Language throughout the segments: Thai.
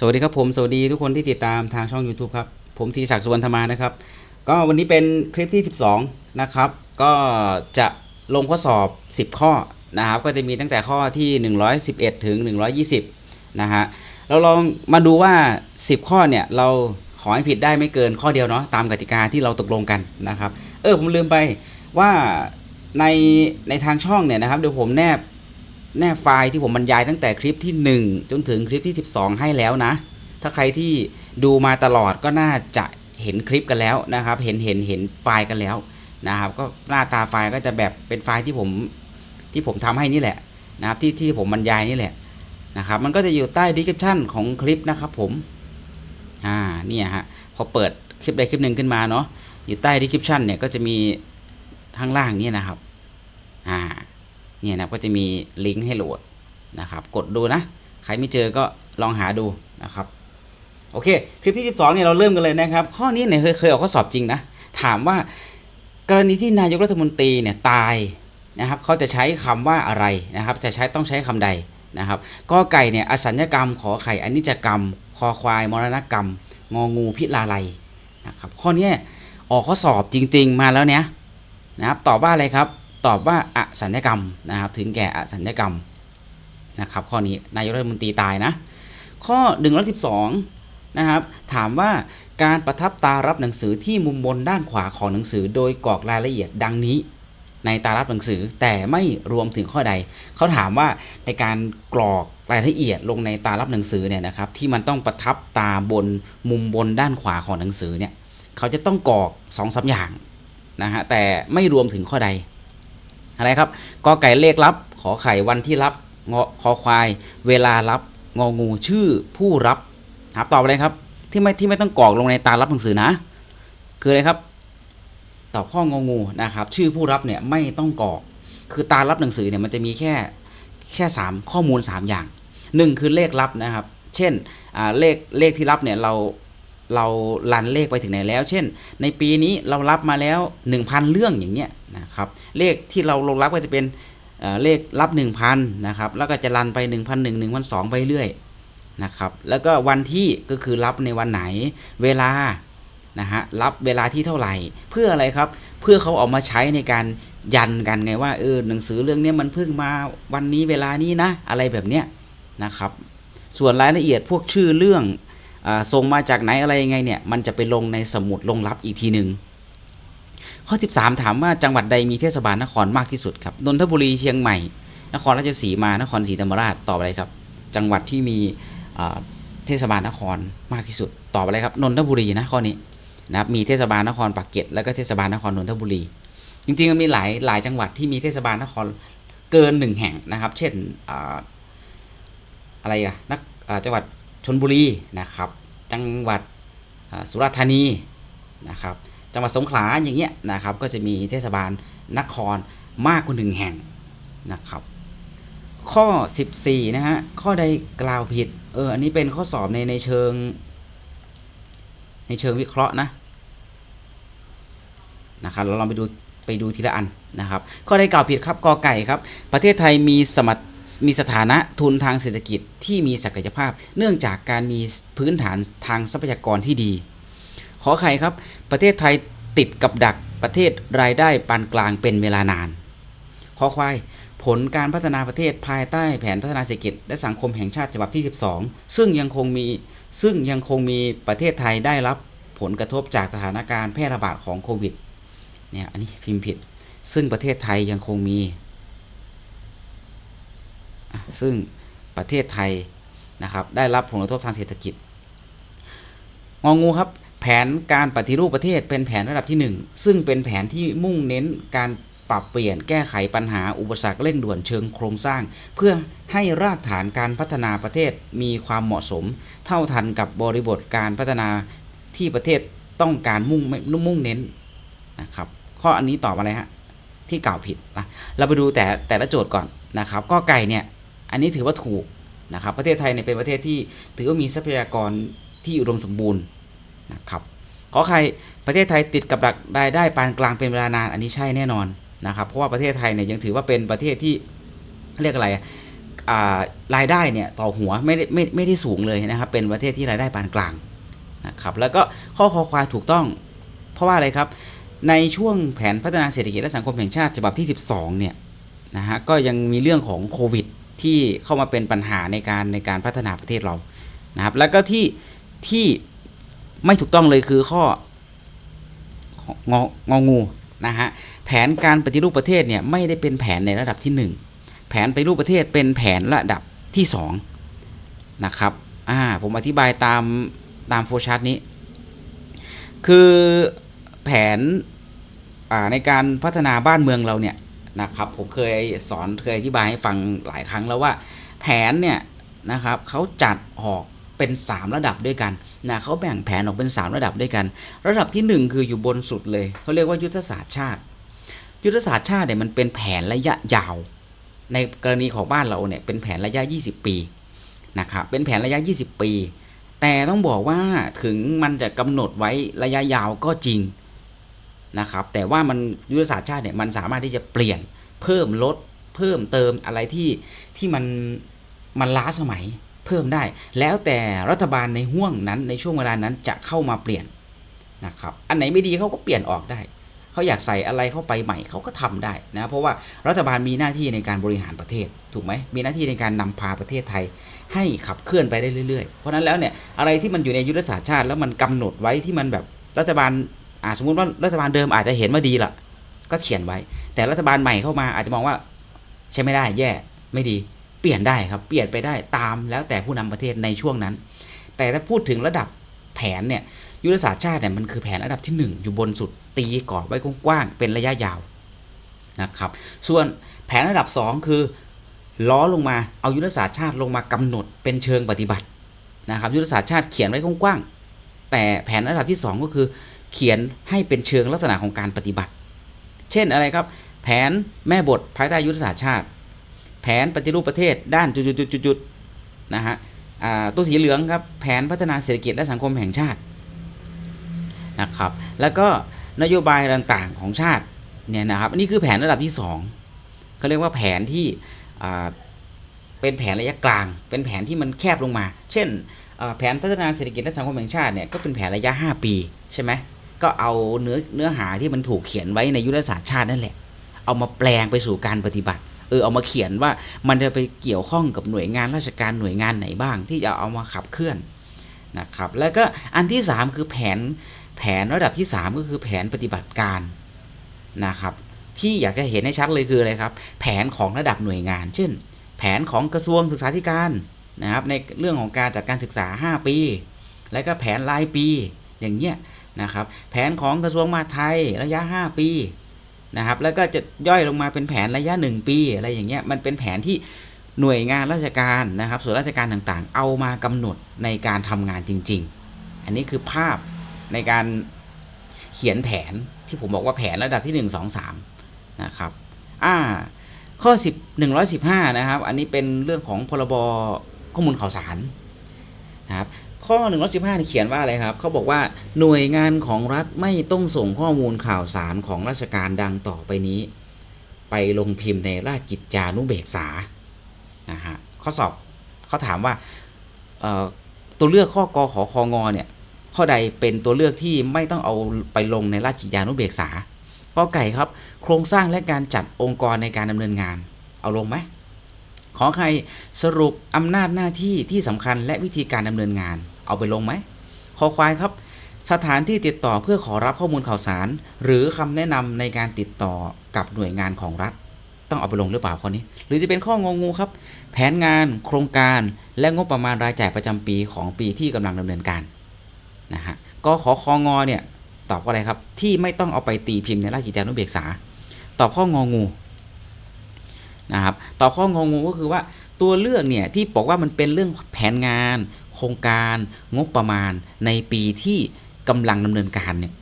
สวัสดีครับผม สวัสดีทุกคนที่ติดตามทางช่อง YouTube ครับ ผมธีศักดิ์สุวรรณธรรมานะครับ ก็วันนี้เป็นคลิปที่ 12 นะครับ ก็จะลงข้อสอบ 10 ข้อนะครับ ก็จะมีตั้งแต่ข้อที่ 111 ถึง 120 นะฮะเราลองมาดูว่า 10 ข้อเนี่ย เราขอให้ผิดได้ไม่เกินข้อเดียวเนาะตามกติกาที่เราตกลงกันนะครับ เออผมลืมไปว่าในในทางช่องเนี่ยนะครับเดี๋ยวผมแนบ แนบไฟล์ที่ผมบรรยายตั้งแต่คลิปที่ 1 จนถึงคลิปที่ 12 ให้แล้วนะ ถ้าใครที่ดูมาตลอดก็น่าจะเห็นคลิปกันแล้วนะครับ เห็นเห็นเห็นไฟล์กันแล้วนะครับ ก็หน้าตาไฟล์ก็จะแบบเป็นไฟล์ที่ผมที่ผมทำให้นี่แหละนะครับที่ที่ผมบรรยายนี่แหละนะครับ มันก็จะอยู่ใต้ description ของคลิปนะครับผมอ่าเนี่ยฮะพอเปิดคลิปใดคลิปหนึ่งขึ้นมาเนาะอยู่ใต้ description เนี่ยก็จะมีข้างล่างนี่นะครับอ่า เนี่ยนะก็จะมีลิงก์ให้โหลดนะครับ กดดูนะ ใครไม่เจอก็ลองหาดูนะครับ โอเค คลิปที่ 12เนี่ยเราเริ่มกันเลยนะครับ ข้อนี้เนี่ยเคยเคยออกข้อสอบจริงนะ ถามว่ากรณีที่นายกรัฐมนตรีเนี่ยตายนะครับเขาจะใช้คำว่าอะไรนะครับ จะใช้ต้องใช้คำใดนะครับก็ไก่เนี่ยอสัญญกรรม ขอไข่อนิจจกรรม คอควาย มรณกรรม งองูพิลาไลนะครับข้อนี้ออกข้อสอบจริง ๆ มาแล้วเนี่ยนะครับตอบว่าอะไรครับ ตอบว่าอสัญญกรรมนะครับ ถึงแก่อสัญญกรรมนะครับ ข้อนี้นายกรัฐมนตรีตายนะ ข้อ112นะครับ ถามว่าการประทับตารับหนังสือที่มุมบนด้านขวาของหนังสือ โดยกรอกรายละเอียดดังนี้ ในตารับหนังสือแต่ไม่รวมถึงข้อใด เขาถามว่าในการกรอกรายละเอียดลงในตารับหนังสือเนี่ยนะครับ ที่มันต้องประทับตาบนมุมบนด้านขวาของหนังสือเนี่ยเขาจะต้องกรอกสองสาอย่างนะฮะแต่ไม่รวมถึงข้อใด อะไรครับกอไก่เลขรับ ขอไข่วันที่รับงอคอควาย เวลารับงองูชื่อผู้รับครับตอบอะไรครับ ที่ไม่ที่ไม่ต้องกรอกลงในตารับหนังสือนะ คืออะไรครับตอบข้ององูนะครับ ชื่อผู้รับเนี่ยไม่ต้องกรอก คือตารับหนังสือเนี่ยมันจะมีแค่แค่สามข้อมูล 3 อย่างหนึ่งคือเลขรับนะครับ เช่นเลขเลขที่รับเนี่ยเรา เรารันเลขไปถึงไหนแล้ว เช่น ในปีนี้เรารับมาแล้ว 1,000 เรื่องอย่างเงี้ยนะครับเลขที่เราลงรับก็จะเป็นเเลขรับ 1,000นะครับแล้วก็จะรันไป1,001 1,002ไปเรื่อยนะครับแล้วก็วันที่ก็คือรับในวันไหนเวลานะฮะรับเวลาที่เท่าไหร่ เพื่ออะไรครับ เพื่อเขาเอามาใช้ในการยันกันไงว่าเออหนังสือเรื่องนี้มันเพิ่งมาวันนี้เวลานี้นะ อะไรแบบเนี้ยนะครับ ส่วนรายละเอียดพวกชื่อเรื่อง ส่งมาจากไหนอะไรยังไงเนี่ยมันจะไปลงในสมุดลงรับอีกทีหนึ่งข้อ 13 ถามว่าจังหวัดใดมีเทศบาลนครมากที่สุดครับนนทบุรีเชียงใหม่ นครราชสีมานครศรีธรรมราชตอบอะไรครับ จังหวัดที่มีเทศบาลนครมากที่สุดตอบอะไรครับนนทบุรีนะข้อนี้นะครับมีเทศบาลนครปากเกร็ดแล้วก็เทศบาลนครนนทบุรี จริงๆมันมีหลายหลายจังหวัดที่มีเทศบาลนครเกินหนึ่งแห่งนะครับ เช่นออะไรอะนักจังหวัด นบุรีนะครับ จังหวัดสุราษฎร์ธานีนะครับ จังหวัดสงขลาอย่างเงี้ยนะครับ ก็จะมีเทศบาลนครมากกว่าหนึ่งแห่งนะครับ ข้อ 14 นะฮะ ข้อใดกล่าวผิด เออ อันนี้เป็นข้อสอบในในเชิง ในเชิงวิเคราะห์นะนะครับเราลองไปดูไปดูทีละอันนะครับ ข้อใดกล่าวผิดครับกอไก่ครับ ประเทศไทยมีสมรรถ มีสถานะทุนทางเศรษฐกิจที่มีศักยภาพ เนื่องจากการมีพื้นฐานทางทรัพยากรที่ดี ขอไข่ครับ ประเทศไทยติดกับดักประเทศรายได้ปานกลางเป็นเวลานาน ขอควายผลการพัฒนาประเทศภายใต้แผนพัฒนาเศรษฐกิจ และสังคมแห่งชาติฉบับที่ 12 ซึ่งยังคงมีซึ่งยังคงมีประเทศไทยได้รับผลกระทบจากสถานการณ์แพร่ระบาดของโควิดเนี่ยอันนี้พิมพ์ผิด ซึ่งประเทศไทยยังคงมี ซึ่งประเทศไทยนะครับได้รับผลกระทบทางเศรษฐกิจ งองูครับแผนการปฏิรูปประเทศเป็นแผนระดับที่ 1 ซึ่งเป็นแผนที่มุ่งเน้นการปรับเปลี่ยนแก้ไขปัญหาอุปสรรคเร่งด่วนเชิงโครงสร้าง เพื่อให้รากฐานการพัฒนาประเทศมีความเหมาะสม เท่าทันกับบริบทการพัฒนาที่ประเทศต้องการมุ่งมุ่งเน้นนะครับข้ออันนี้ตอบอะไรฮะที่กล่าวผิดนะเราไปดูแต่แต่ละโจทย์ก่อนนะครับก็ไก่เนี่ย อันนี้ถือว่าถูกนะครับ ประเทศไทยเนี่ยเป็นประเทศที่ถือว่ามีทรัพยากรที่อุดมสมบูรณ์นะครับขอใครประเทศไทยติดกับดักรายได้ปานกลางเป็นเวลานานอันนี้ใช่แน่นอนนะครับ เพราะว่าประเทศไทยเนี่ยยังถือว่าเป็นประเทศที่เรียกอะไรรายได้เนี่ยต่อหัวไม่ได้ไม่ไม่ได้สูงเลยนะครับ เป็นประเทศที่รายได้ปานกลางนะครับ แล้วก็ข้อคอควายถูกต้อง เพราะว่าอะไรครับ ในช่วงแผนพัฒนาเศรษฐกิจและสังคมแห่งชาติฉบับที่ 12เนี่ยนะฮะก็ยังมีเรื่องของโควิด ที่เข้ามาเป็นปัญหาในการในการพัฒนาประเทศเรานะครับ แล้วก็ที่ที่ไม่ถูกต้องเลยคือข้องององูนะฮะแผนการปฏิรูปประเทศเนี่ยไม่ได้เป็นแผนในระดับที่ 1 แผนปฏิรูปประเทศเป็นแผนระดับที่2นะครับอ่าผมอธิบายตามตามโฟชาร์ตนี้ คือแผนในการพัฒนาบ้านเมืองเราเนี่ย นะครับผมเคยสอนเคยอธิบายให้ฟังหลายครั้งแล้วว่า แผนเนี่ยนะครับเขาจัดออกเป็น 3 ระดับด้วยกันนะเขาแบ่งแผนออกเป็น 3 ระดับด้วยกัน ระดับทีหนึ่1 คืออยู่บนสุดเลยเขาเรียกว่ายุทธศาสตร์ชาติ ยุทธศาสตร์ชาติเนี่ยมันเป็นแผนระยะยาว ในกรณีของบ้านเราเนี่ยเป็นแผนระยะ 20 ปีนะครับเป็นแผนระยะ 20 ปี แต่ต้องบอกว่าถึงมันจะกำหนดไว้ระยะยาวก็จริง นะครับแต่ว่ามันยุทธศาสตร์ชาติเนี่ยมันสามารถที่จะเปลี่ยนเพิ่มลดเพิ่มเติมอะไรที่ที่มันมันล้าสมัยเพิ่มได้ แล้วแต่รัฐบาลในห่วงนั้นในช่วงเวลานั้นจะเข้ามาเปลี่ยนนะครับอันไหนไม่ดีเขาก็เปลี่ยนออกได้เขาอยากใส่อะไรเข้าไปใหม่เขาก็ทำได้นะเพราะว่ารัฐบาลมีหน้าที่ในการบริหารประเทศถูกไหมมีหน้าที่ในการนำพาประเทศไทย ให้ขับเคลื่อนไปได้เรื่อยๆ เพราะนั้นแล้วเนี่ยอะไรที่มันอยู่ในยุทธศาสตร์ชาติแล้วมันกำหนดไว้ที่มันแบบรัฐบาล อ่าสมมติว่ารัฐบาลเดิมอาจจะเห็นว่าดีละก็เขียนไว้ แต่รัฐบาลใหม่เข้ามาอาจจะมองว่า ใช้ไม่ได้แย่ไม่ดี เปลี่ยนได้ครับ เปลี่ยนไปได้ตามแล้วแต่ผู้นำประเทศในช่วงนั้น แต่ถ้าพูดถึงระดับแผนเนี่ยยุทธศาสตร์ชาติเนี่ยมันคือแผนระดับที่ 1 อยู่บนสุดตีกรอบไว้กว้างๆเป็นระยะยาวนะครับ ส่วนแผนระดับ 2 คือล้อลงมาเอายุทธศาสตร์ชาติลงมากำหนดเป็นเชิงปฏิบัตินะครับยุทธศาสตร์ชาติเขียนไว้กว้างๆแต่แผนระดับที่ 2 ก็คือ เขียนให้เป็นเชิงลักษณะของการปฏิบัติ เช่นอะไรครับ แผนแม่บทภายใต้ยุทธศาสตร์ชาติ แผนปฏิรูปประเทศด้านจุดๆๆนะฮะตัวสีเหลืองครับแผนพัฒนาเศรษฐกิจและสังคมแห่งชาตินะครับแล้วก็นโยบายต่างๆของชาติเนี่ยนะครับอันนี้คือแผนระดับที่2เขาเรียกว่าแผนที่เป็นแผนระยะกลาง เป็นแผนที่มันแคบลงมา เช่นแผนพัฒนาเศรษฐกิจและสังคมแห่งชาติเนี่ยก็เป็นแผนระยะ 5 ปีใช่ไหม ก็เอาเนื้อเนื้อหาที่มันถูกเขียนไว้ในยุทธศาสตร์ชาตินั่นแหละ เอามาแปลงไปสู่การปฏิบัติ เออเอามาเขียนว่ามันจะไปเกี่ยวข้องกับหน่วยงานราชการหน่วยงานไหนบ้าง ที่จะเอามาขับเคลื่อนนะครับ แล้วก็อันที่ 3 คือแผนแผนระดับที่ 3 ก็คือแผนปฏิบัติการนะครับ ที่อยากจะเห็นให้ชัดเลยคืออะไรครับ แผนของระดับหน่วยงาน เช่น แผนของกระทรวงศึกษาธิการนะครับในเรื่องของการจัดการศึกษา 5 ปี แล้วก็แผนรายปีอย่างเงี้ย นะครับแผนของกระทรวงมหาดไทยระยะ 5 ปีนะครับแล้วก็จะย่อยลงมาเป็นแผนระยะ 1 ปีอะไรอย่างเงี้ยมันเป็นแผนที่หน่วยงานราชการนะครับส่วนราชการต่างๆ เอามากำหนดในการทำงานจริง ๆ อันนี้คือภาพในการเขียนแผนที่ผมบอกว่าแผนระดับที่ 1 2 3นะครับอ่าข้อ 10 115 นะครับ อันนี้เป็นเรื่องของพรบข้อมูลข่าวสารนะครับ ข้อ 115นี่เขียนว่าอะไรครับ เขาบอกว่าหน่วยงานของรัฐไม่ต้องส่งข้อมูลข่าวสารของราชการดังต่อไปนี้ ไปลงพิมพ์ในราชกิจจานุเบกษา นะฮะ ข้อสอบเขาถามว่าตัวเลือกข้อกอขอคองอเนี่ย ข้อใดเป็นตัวเลือกที่ไม่ต้องเอาไปลงในราชกิจจานุเบกษาก็ไก่ครับ โครงสร้างและการจัดองค์กรในการดำเนินงาน เอาลงไหมขอใครสรุปอำนาจหน้าที่ที่สำคัญและวิธีการดำเนินงาน เอาไปลงไหมขอควายครับ สถานที่ติดต่อเพื่อขอรับข้อมูลข่าวสาร หรือคำแนะนำในการติดต่อกับหน่วยงานของรัฐ ต้องเอาไปลงหรือเปล่าข้อนี้ หรือจะเป็นข้ององูครับ แผนงานโครงการและงบประมาณรายจ่ายประจำปีของปีที่กำลังดำเนินการนะฮะก็ขอคองอเนี่ยตอบว่าอะไรครับที่ไม่ต้องเอาไปตีพิมพ์ในราชกิจจานุเบกษา ตอบข้ององูนะครับตอบข้ององูก็คือว่าตัวเลือกเนี่ยที่บอกว่ามันเป็นเรื่องแผนงาน โครงการงบประมาณในปีที่กำลังดำเนินการเนี่ย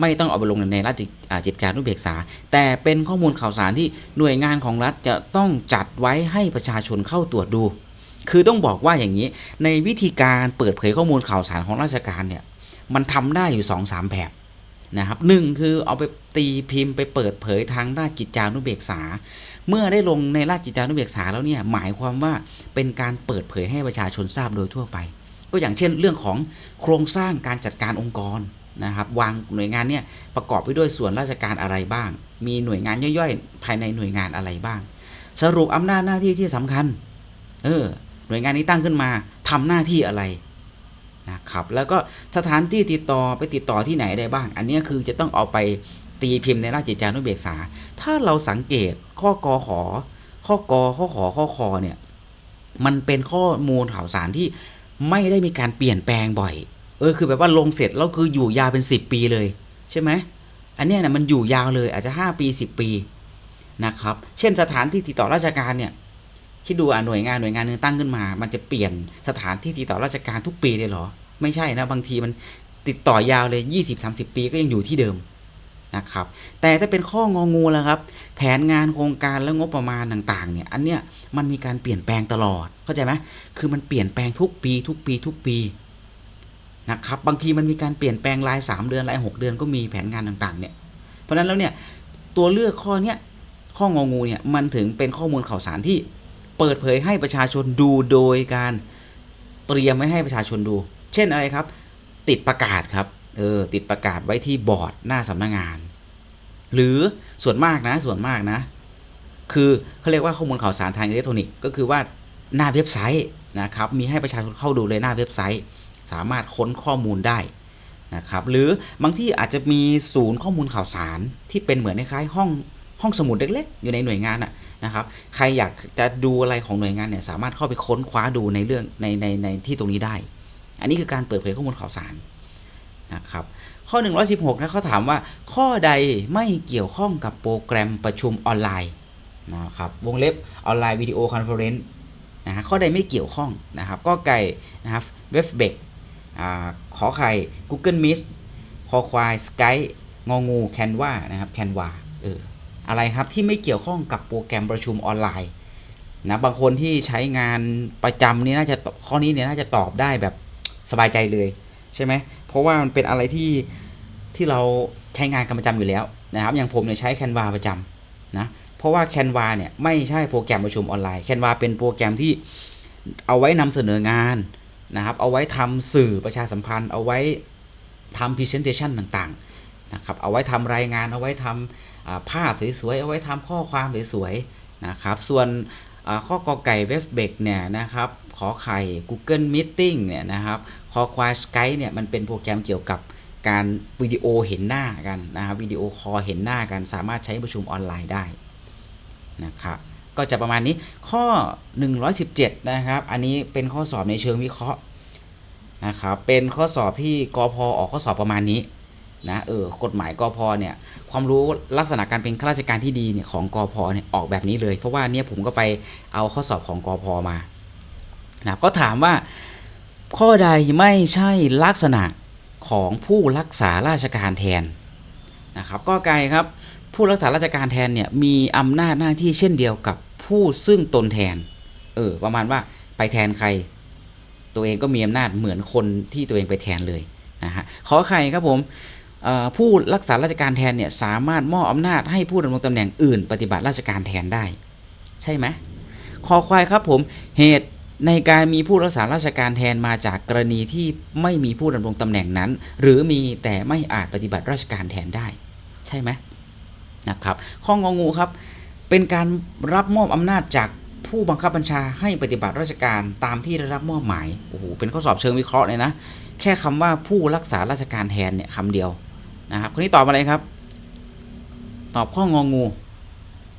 ไม่ต้องเอาไปลงในราชกิจการนุเบกษา แต่เป็นข้อมูลข่าวสารที่หน่วยงานของรัฐจะต้องจัดไว้ให้ประชาชนเข้าตรวจดู คือต้องบอกว่าอย่างนี้ ในวิธีการเปิดเผยข้อมูลข่าวสารของราชการเนี่ยมันทำได้อยู่2อสามแบบนะครับหนึ่งคือเอาไปตีพิมพ์ไปเปิดเผยทางด้านกิจจานุเบกษา เมื่อได้ลงในราชกิจจานุเบกษาแล้วเนี่ยหมายความว่าเป็นการเปิดเผยให้ประชาชนทราบโดยทั่วไป ก็อย่างเช่นเรื่องของโครงสร้างการจัดการองค์กรนะครับ วางหน่วยงานเนี่ยประกอบไปด้วยส่วนราชการอะไรบ้าง มีหน่วยงานย่อยๆ ภายในหน่วยงานอะไรบ้าง สรุปอำนาจหน้าที่ที่สำคัญ เออ หน่วยงานนี้ตั้งขึ้นมาทำหน้าที่อะไรนะครับ แล้วก็สถานที่ติดต่อไปติดต่อที่ไหนได้บ้าง อันนี้คือจะต้องเอาไปตีพิมพ์ในราชกิจจานุเบกษา ถ้าเราสังเกตข้อกอขอ ข้อกอข้อขอข้อคอเนี่ย มันเป็นข้อมูลข่าวสารที่ ไม่ได้มีการเปลี่ยนแปลงบ่อย เออคือแบบว่าลงเสร็จแล้วคืออยู่ยาวเป็น 10 ปีเลย ใช่ไหมอันเนี้ยนะมันอยู่ยาวเลยอาจจะ 5 ปี 10 ปีนะครับ เช่นสถานที่ติดต่อราชการเนี่ยคิดดูอะหน่วยงานหน่วยงานนึงตั้งขึ้นมา มันจะเปลี่ยนสถานที่ติดต่อราชการทุกปีเลยเหรอ ไม่ใช่นะบางทีมันติดต่อยาวเลย 20-30 ปีก็ยังอยู่ที่เดิม นะครับ แต่ถ้าเป็นข้ององูแล้วครับ แผนงานโครงการและงบประมาณต่างๆ เนี่ย อันเนี้ยมันมีการเปลี่ยนแปลงตลอด เข้าใจไหมคือมันเปลี่ยนแปลงทุกปี ทุกปี ทุกปีนะครับ บางทีมันมีการเปลี่ยนแปลงราย 3 เดือนราย6เดือนก็มีแผนงานต่างๆ เนี่ย เพราะนั้นแล้วเนี่ยตัวเลือกข้อเนี้ยข้ององูเนี่ยมันถึงเป็นข้อมูลข่าวสารที่เปิดเผยให้ประชาชนดูโดยการเตรียมไว้ให้ประชาชนดู เช่นอะไรครับ ติดประกาศครับ เออติดประกาศไว้ที่บอร์ดหน้าสำนักงาน หรือส่วนมากนะส่วนมากนะ คือเขาเรียกว่าข้อมูลข่าวสารทางอิเล็กทรอนิกส์ก็คือว่าหน้าเว็บไซต์นะครับมีให้ประชาชนเข้าดูเลยหน้าเว็บไซต์ สามารถค้นข้อมูลได้นะครับหรือบางที่อาจจะมีศูนย์ข้อมูลข่าวสารที่เป็นเหมือนคล้ายห้องห้องสมุดเล็กๆ อยู่ในหน่วยงานอะนะครับใครอยากจะดูอะไรของหน่วยงานเนี่ยสามารถเข้าไปค้นคว้าดูในเรื่องในในในที่ตรงนี้ได้ อันนี้คือการเปิดเผยข้อมูลข่าวสาร นะครับข้อ 116นะเขาถามว่าข้อใดไม่เกี่ยวข้องกับโปรแกรมประชุมออนไลน์นะครับวงเล็บออนไลน์วิดีโอคอนเฟอเรนซ์นะฮะข้อใดไม่เกี่ยวข้องนะครับก็ไก่นะครับเว็บเบกขอไข่ Google Meet คอควาย Skype งองูแคนวานะครับแคนวาเอออะไรครับที่ไม่เกี่ยวข้องกับโปรแกรมประชุมออนไลน์นะบางคนที่ใช้งานประจำนี่น่าจะข้อนี้เนี่ยน่าจะตอบได้แบบสบายใจเลยใช่ไหม เพราะว่ามันเป็นอะไรที่ที่เราใช้งานกันประจำอยู่แล้วนะครับ อย่างผมเนี่ยใช้แคนวาประจำนะ เพราะว่าแคนวาเนี่ยไม่ใช่โปรแกรมประชุมออนไลน์แคนวาเป็นโปรแกรมที่เอาไว้นำเสนองานนะครับ เอาไว้ทำสื่อประชาสัมพันธ์ เอาไว้ทำพรีเซนเทชันต่างๆนะครับ เอาไว้ทำรายงาน เอาไว้ทำภาพสวยๆ เอาไว้ทำข้อความสวยๆนะครับ ส่วนข้อกอไก่เว็บเบกเนี่ยนะครับ ขอไข่ Google Meeting เนี่ยนะครับ คอควายสกายเนี่ยมันเป็นโปรแกรมเกี่ยวกับการวิดีโอเห็นหน้ากันนะครับวิดีโอคอเห็นหน้ากันสามารถใช้ประชุมออนไลน์ได้นะครับก็จะประมาณนี้ข้อ 117 นะครับ อันนี้เป็นข้อสอบในเชิงวิเคราะห์นะครับเป็นข้อสอบที่กอพอออกข้อสอบประมาณนี้นะเออกฎหมายกอพอเนี่ยความรู้ลักษณะการเป็นข้าราชการที่ดีเนี่ยของกอพอเนี่ยออกแบบนี้เลย เพราะว่าเนี่ยผมก็ไปเอาข้อสอบของกอพอมานะก็ถามว่า ข้อใดไม่ใช่ลักษณะของผู้รักษาราชการแทนนะครับก็ไกลครับผู้รักษาราชการแทนเนี่ยมีอำนาจหน้าที่เช่นเดียวกับผู้ซึ่งตนแทนเออประมาณว่าไปแทนใคร ตัวเองก็มีอำนาจเหมือนคนที่ตัวเองไปแทนเลยนะฮะขอใครครับผมผู้รักษาราชการแทนเนี่ยสามารถมอบอำนาจให้ผู้ดำรงตำแหน่งอื่น ปฏิบัติราชการแทนได้ ใช่ไหมขอควายครับผมเหตุ ในการมีผู้รักษาราชการแทนมาจากกรณีที่ไม่มีผู้ดำรงตำแหน่งนั้น หรือมีแต่ไม่อาจปฏิบัติราชการแทนได้ ใช่ไหมนะครับ ข้ององูครับ เป็นการรับมอบอำนาจจากผู้บังคับบัญชาให้ปฏิบัติราชการตามที่ได้รับมอบหมายโอ้โหเป็นข้อสอบเชิงวิเคราะห์เลยนะ แค่คำว่าผู้รักษาราชการแทนเนี่ยคำเดียวนะครับคนนี้ตอบอะไรครับ ตอบข้ององู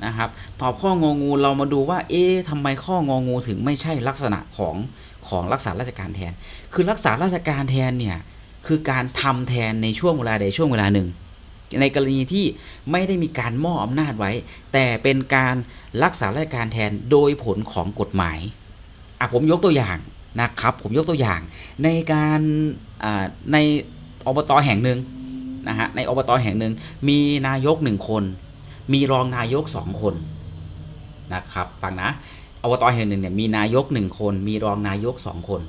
นะครับ ตอบข้ององูเรามาดูว่า เอ๊ะทำไมข้ององูถึงไม่ใช่ลักษณะของของรักษาราชการแทน คือรักษาราชการแทนเนี่ยคือการทำแทนในช่วงเวลาใดช่วงเวลาหนึ่ง ในกรณีที่ไม่ได้มีการมอบอำนาจไว้ แต่เป็นการรักษาราชการแทนโดยผลของกฎหมายอะผมยกตัวอย่างนะครับ ผมยกตัวอย่างในการในอบตแห่งหนึ่งนะฮะในอบตแห่งหนึ่งมีนายกหนึ่งคน มีรองนายกสองคนนะครับฟังนะอบตแห่งหนึ่งเนี่ยมีนายกหนึ่งคน มีรองนายกสองคน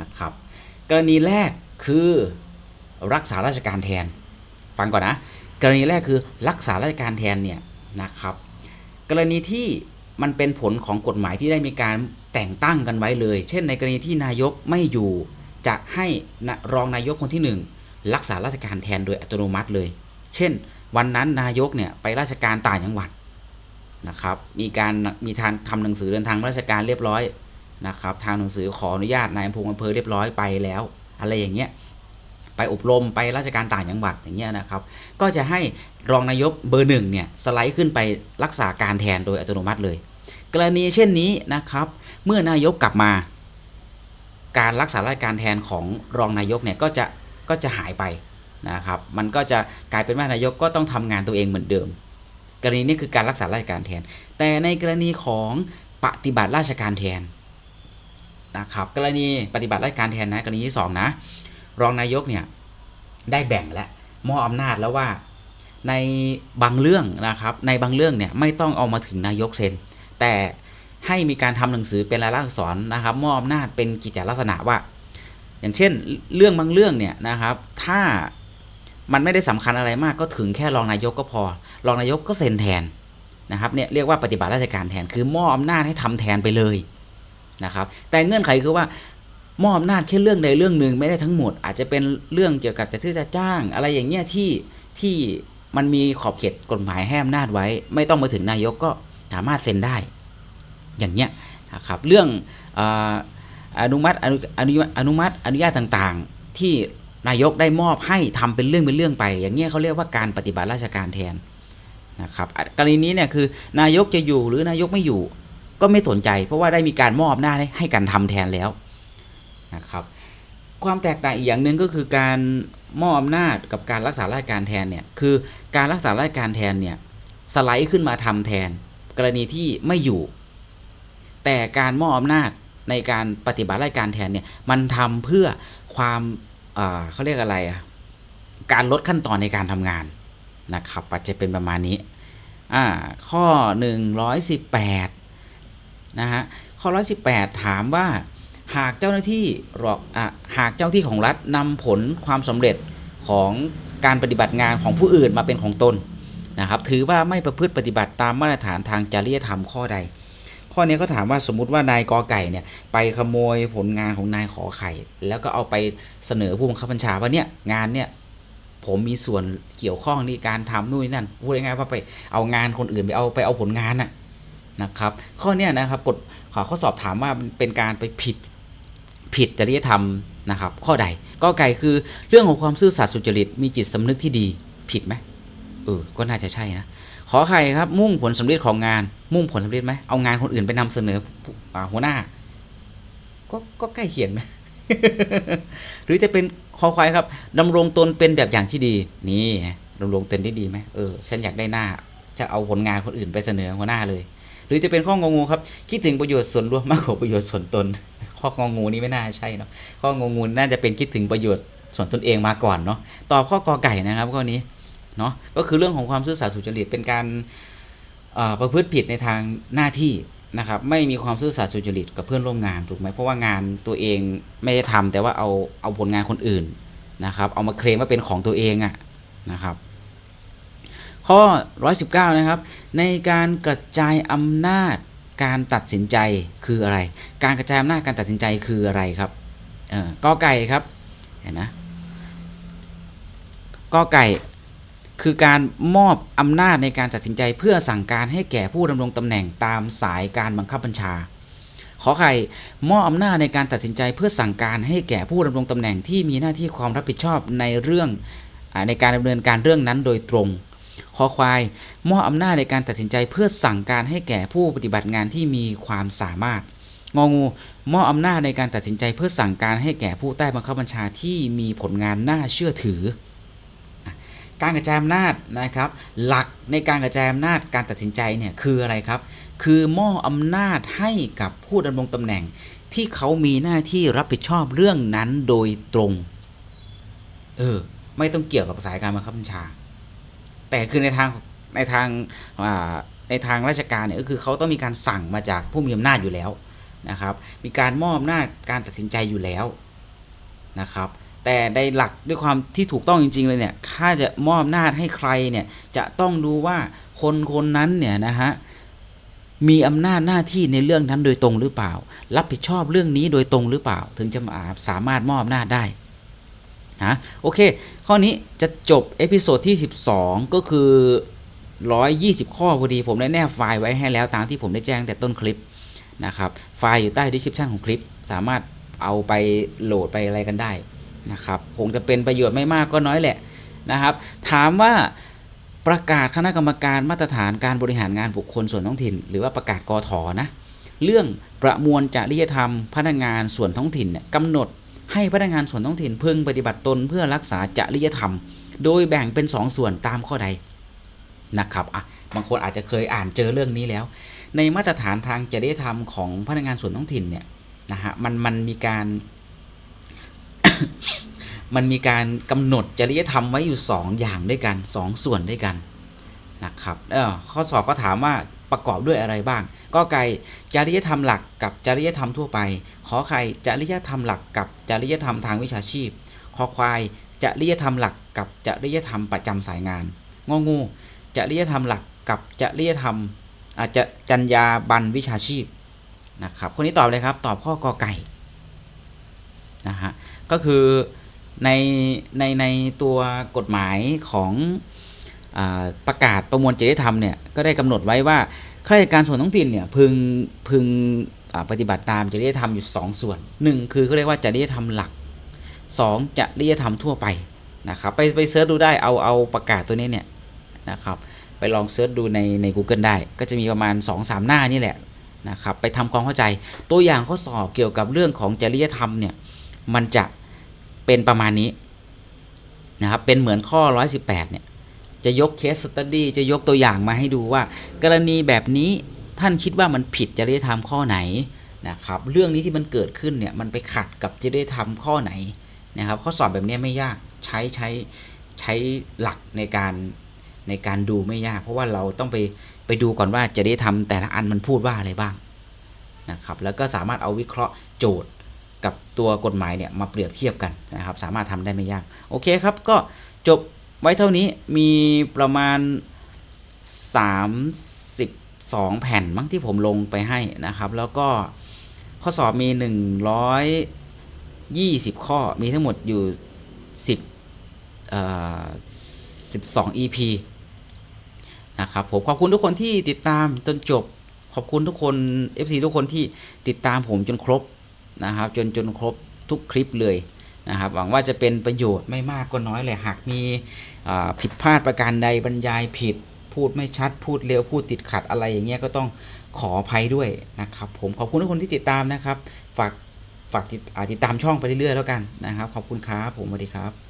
นะครับกรณีแรกคือรักษาราชการแทน ฟังก่อนนะ กรณีแรกคือรักษาราชการแทนเนี่ยนะครับ กรณีที่มันเป็นผลของกฎหมายที่ได้มีการแต่งตั้งกันไว้เลย เช่น ในกรณีที่นายกไม่อยู่จะให้นะรองนายกคนที่หนึ่งรักษาราชการแทนโดยอัตโนมัติเลย เช่น วันนั้นนายกเนี่ยไปราชการต่างจังหวัดนะครับ มีการมีทางทำหนังสือเดินทางราชการเรียบร้อยนะครับทางหนังสือขออนุญาตนายอำเภออำเภอเรียบร้อยไปแล้ว อะไรอย่างเงี้ยไปอบรมไปราชการต่างจังหวัดอย่างเงี้ยนะครับ ก็จะให้รองนายกเบอร์หนึ่งเนี่ยสไลด์ขึ้นไปรักษาการแทนโดยอัตโนมัติเลย กรณีเช่นนี้นะครับ เมื่อนายกกลับมา การรักษาราชการแทนของรองนายกเนี่ยก็จะก็จะหายไป นะครับ มันก็จะกลายเป็นว่านายกก็ต้องทำงานตัวเองเหมือนเดิม กรณีนี้คือการรักษาราชการแทน แต่ในกรณีของปฏิบัติราชการแทนนะครับ กรณีปฏิบัติราชการแทนนะกรณีที่สองนะรองนายกเนี่ยได้แบ่งและมอบอำนาจแล้วว่าในบางเรื่องนะครับ ในบางเรื่องเนี่ยไม่ต้องเอามาถึงนายกเซ็น แต่ให้มีการทำหนังสือเป็นลายลักษณ์อักษรนะครับ มอบอำนาจเป็นกิจลักษณะว่า อย่างเช่น เรื่องบางเรื่องเนี่ยนะครับ ถ้า มันไม่ได้สำคัญอะไรมากก็ถึงแค่รองนายกก็พอ รองนายกก็เซ็นแทนนะครับเนี่ยเรียกว่าปฏิบัติราชการแทนคือมอบอำนาจให้ทำแทนไปเลยนะครับ แต่เงื่อนไขคือว่ามอบอำนาจแค่เรื่องใดเรื่องหนึ่งไม่ได้ทั้งหมด อาจจะเป็นเรื่องเกี่ยวกับจะซื้อจะจ้าง อะไรอย่างเงี้ยที่ที่มันมีขอบเขตกฎหมายให้อำนาจไว้ ไม่ต้องมาถึงนายกก็สามารถเซ็นได้ อย่างเงี้ยนะครับเรื่องอออนุมัติอนุอนุอนุมัติอนุญาตต่างๆ ที่ นายกได้มอบให้ทำเป็นเรื่องเป็นเรื่องไป อย่างเงี้ยเขาเรียกว่าการปฏิบัติราชการแทนนะครับกรณีนี้เนี่ยคือนายกจะอยู่หรือนายกไม่อยู่ ก็ไม่สนใจ เพราะว่าได้มีการมอบหน้าจให้ให้การทำแทนแล้วนะครับ ความแตกต่างอีกอย่างหนึ่งก็คือการมอบอำนาจกับการรักษาราชการแทนเนี่ยคือการรักษาราชการแทนเนี่ยสไลด์ขึ้นมาทำแทน กรณีที่ไม่อยู่ แต่การมอบอำนาจในการปฏิบัติราชการแทนเนี่ยมันทำเพื่อความ เขาเรียกอะไรอะการลดขั้นตอนในการทำงานนะครับอาจจะเป็นประมาณนี้อ่าข้อ 118นะฮะข้อ 118 ถามว่าหากเจ้าหน้าที่หรอกอะหากเจ้าที่ของรัฐนำผลความสำเร็จของการปฏิบัติงานของผู้อื่นมาเป็นของตนนะครับถือว่าไม่ประพฤติปฏิบัติตามมาตรฐานทางจริยธรรมข้อใด ข้อนี้ก็ถามว่าสมมติว่านายกอไก่เนี่ยไปขโมยผลงานของนายขอไข่ แล้วก็เอาไปเสนอผู้บังคับบัญชาว่าเนี่ยงานเนี่ยผมมีส่วนเกี่ยวข้องในการทำนู่นนนั่นพูดง่ายๆว่าไปเอางานคนอื่นไปเอาไปเอาผลงานน่ะนะครับ ข้อเนี้ยนะครับกฎขอข้อสอบถามว่าเป็นการไปผิดผิดจริยธรรมนะครับ ข้อใดก็ไก่คือเรื่องของความซื่อสัตย์สุจริตมีจิตสำนึกที่ดีผิดไหมเออก็น่าจะใช่นะ ขอไข่ครับ มุ่งผลสำเร็จของงาน มุ่งผลสำเร็จไหมเอางานคนอื่นไปนำเสนอหัวหน้า ก็ก็ใกล้เคียงนะหรือจะเป็นคอควายครับดำรงตนเป็นแบบอย่างที่ดี นี่ดำรงตนได้ดีไหมเออฉันอยากได้หน้า จะเอาผลงานคนอื่นไปเสนอหัวหน้าเลย หรือจะเป็นข้ององูครับ คิดถึงประโยชน์ส่วนรวมมากกว่าประโยชน์ส่วนตน ข้ององูนี้ไม่น่าใช่เนาะข้ององูน่าจะเป็นคิดถึงประโยชน์ส่วนตนเองมาก่อนเนาะตอบข้อกอไก่นะครับข้อนี้ เนาะก็คือเรื่องของความซื่อสัตย์สุจริตเป็นการประพฤติผิดในทางหน้าที่นะครับไม่มีความซื่อสัตย์สุจริตกับเพื่อนร่วมงานถูกไหมเพราะว่างานตัวเองไม่ได้ทำแต่ว่าเอาเอาผลงานคนอื่นนะครับเอามาเคลมว่าเป็นของตัวเองอะนะครับข้อ 119 นะครับ ในการกระจายอำนาจการตัดสินใจคืออะไร การกระจายอำนาจการตัดสินใจคืออะไรครับเออกอไก่ครับเห็นนะกอไก่ คือการมอบอำนาจในการตัดสินใจเพื่อสั่งการให้แก่ผู้ดำรงตำแหน่งตามสายการบังคับบัญชา ขอไข่มอบอำนาจในการตัดสินใจเพื่อสั่งการให้แก่ผู้ดำรงตำแหน่งที่มีหน้าที่ความรับผิดชอบในเรื่องในการดำเนินการเรื่องนั้นโดยตรงคอควายมอบอำนาจในการตัดสินใจเพื่อสั่งการให้แก่ผู้ปฏิบัติงานที่มีความสามารถ งองูมอบอำนาจในการตัดสินใจเพื่อสั่งการให้แก่ผู้ใต้บังคับบัญชาที่มีผลงานน่าเชื่อถือ การกระจายอำนาจนะครับ หลักในการกระจายอำนาจการตัดสินใจเนี่ยคืออะไรครับ คือมอบอำนาจให้กับผู้ดำรงตำแหน่ง ที่เขามีหน้าที่รับผิดชอบเรื่องนั้นโดยตรง เออ ไม่ต้องเกี่ยวกับสายการบังคับบัญชา แต่คือในทางในทางในทางราชการเนี่ยก็คือเขาต้องมีการสั่งมาจากผู้มีอำนาจอยู่แล้วนะครับ มีการมอบอำนาจการตัดสินใจอยู่แล้วนะครับ แต่ในหลักด้วยความที่ถูกต้องจริง ๆ เลยเนี่ยถ้าจะมอบอำนาจให้ใครเนี่ยจะต้องดูว่าคนคนนั้นเนี่ยนะฮะมีอำนาจหน้าที่ในเรื่องนั้นโดยตรงหรือเปล่า รับผิดชอบเรื่องนี้โดยตรงหรือเปล่า ถึงจะาสามารถมอบอำนาจได้นะโอเค ข้อนี้จะจบเอพิโซดที่ 12 ก็คือ 120 ข้อพอดี ผมได้แนบไฟล์ไว้ให้แล้วตามที่ผมได้แจ้งแต่ต้นคลิปนะครับ ไฟล์อยู่ใต้ description ของคลิป สามารถเอาไปโหลดไปอะไรกันได้ นะครับ คงจะเป็นประโยชน์ไม่มากก็น้อยแหละนะครับ ถามว่าประกาศคณะกรรมการมาตรฐานการบริหารงานบุคคลส่วนท้องถิ่น หรือว่าประกาศกอถอนะเรื่องประมวลจริยธรรม พนักงานส่วนท้องถิ่นกำหนดให้พนักงานส่วนท้องถิ่นพึงปฏิบัติตนเพื่อรักษาจริยธรรม โดยแบ่งเป็น2ส่วนตามข้อใดนะครับอะบางคนอาจจะเคยอ่านเจอเรื่องนี้แล้ว ในมาตรฐานทางจริยธรรมของพนักงานส่วนท้องถิ่นเนี่ยนะฮะมันมันมีการ มันมีการกำหนดจริยธรรมไว้อยู่ 2 อย่างด้วยกัน 2 ส่วนด้วยกันนะครับเออข้อสอบก็ถามว่าประกอบด้วยอะไรบ้าง ก็ไก่จริยธรรมหลักกับจริยธรรมทั่วไป ขอไข่จริยธรรมหลักกับจริยธรรมทางวิชาชีพคอควายจริยธรรมหลักกับจริยธรรมประจำสายงานงองูจริยธรรมหลักกับจริยธรรมอาจจะจัญญาบันวิชาชีพนะครับคนนี้ตอบเลยครับ ตอบข้อกอไก่นะฮะ ก็คือในในในตัวกฎหมายของอประกาศประมวลจริยธรรมเนี่ยก็ได้กำหนดไว้ว่าข้าราชการส่วนท้องถิ่นเนี่ยพึงพึงปฏิบัติตามจริยธรรมอยู่ 2 ส่วน 1 คือเขาเรียกว่าจริยธรรมหลัก 2จริยธรรมทั่วไปนะครับไปไปเสิร์ชดูได้เอาเอาประกาศตัวนี้เนี่ยนะครับไปลองเสิร์ชดูในใน Google ได้ ก็จะมีประมาณ 2-3 หน้านี่แหละนะครับไปทำความเข้าใจตัวอย่างข้อสอบเกี่ยวกับเรื่องของจริยธรรมเนี่ยมันจะ เป็นประมาณนี้นะครับ เป็นเหมือนข้อ 118 เนี่ย จะยกเคสสตัดดี้จะยกตัวอย่างมาให้ดูว่า กรณีแบบนี้ท่านคิดว่ามันผิดจริยธรรมข้อไหนนะครับ เรื่องนี้ที่มันเกิดขึ้นเนี่ยมันไปขัดกับจริยธรรมข้อไหนนะครับ ข้อสอบแบบนี้ไม่ยากใช้ใช้ใช้หลักในการในการดูไม่ยาก เพราะว่าเราต้องไปไปดูก่อนว่าจริยธรรมแต่ละอันมันพูดว่าอะไรบ้างนะครับ แล้วก็สามารถเอาวิเคราะห์โจทย์ กับตัวกฎหมายเนี่ยมาเปรียบเทียบกันนะครับ สามารถทำได้ไม่ยาก โอเคครับ ก็จบไว้เท่านี้มีประมาณ 32 แผ่นมั้งที่ผมลงไปให้นะครับ แล้วก็ข้อสอบมี 120 ข้อมีทั้งหมดอยู่ 10เอ่อ12 EP นะครับผมขอบคุณทุกคนที่ติดตามจนจบขอบคุณทุกคน FC ทุกคนที่ติดตามผมจนครบ นะครับจนจนครบทุกคลิปเลยนะครับหวังว่าจะเป็นประโยชน์ไม่มากก็น้อยเลยหากมีผิดพลาดประการใดบรรยายผิด พูดไม่ชัด พูดเร็วพูดติดขัดอะไรอย่างเงี้ยก็ต้องขออภัยด้วยนะครับ ผมขอบคุณทุกคนที่ติดตามนะครับ ฝากฝากติดตามช่องไปเรื่อยๆแล้วกันนะครับ ขอบคุณครับผมสวัสดีครับ